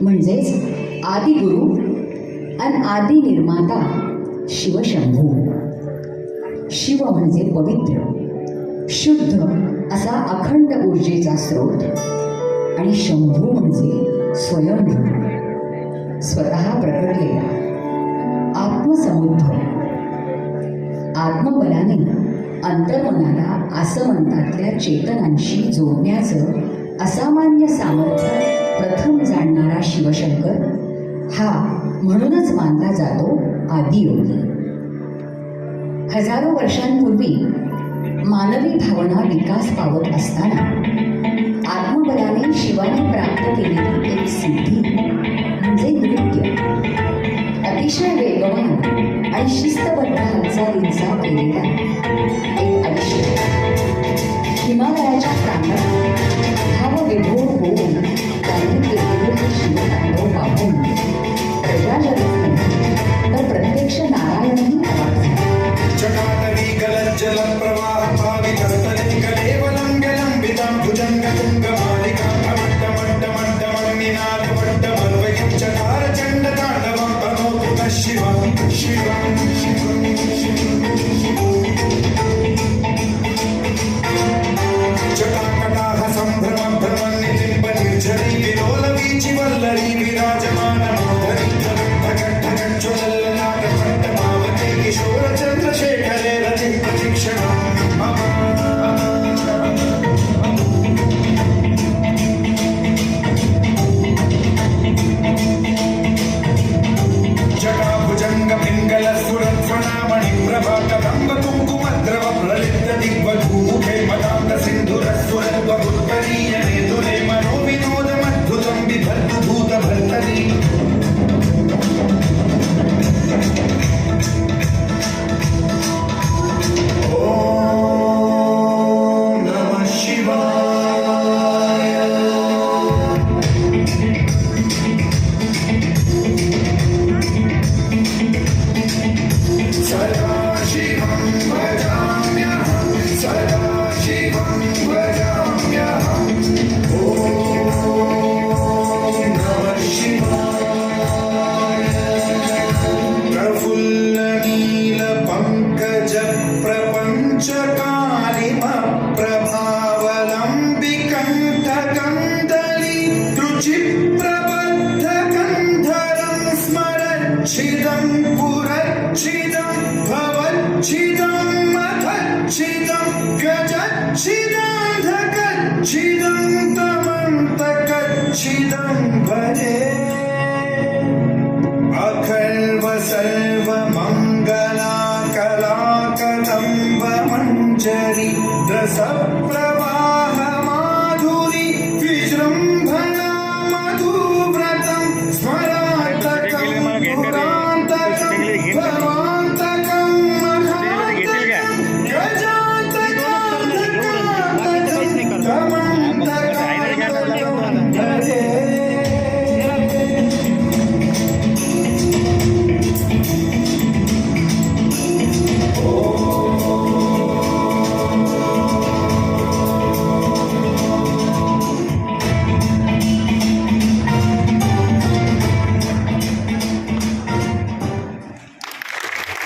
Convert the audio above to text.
म्हणजेच आदिगुरु आणि आदि निर्माता शिवशंभू. शिव म्हणजे पवित्र शुद्ध असा अखंड ऊर्जेचा स्रोत आणि शंभू म्हणजे स्वयंभू स्वतः प्रकटलेला आत्मसमुद्ध. आत्मबलाने अंतर्मनाला आसमंतातल्या चेतनांशी जोडण्याचं असामान्य सामर्थ्य शिवशंकर हा म्हणूनच मानला जातो आदियोगी. हजारो वर्षांपूर्वी मानवी भावना विकास पावत असताना आत्मबलाने शिवाने प्राप्त केलेली एक सिद्धी म्हणजे नृत्य. अतिशय वेगवान आणि शिस्तबद्ध हालचालींचा केलेला एक आयुष्य. हिमालयाच्या प्रांतात శివం శివం శివం. శివం Bhagavan गजच्छिदं धकच्छिदं तमन्तकच्छिदं भजे अखल्व सर्व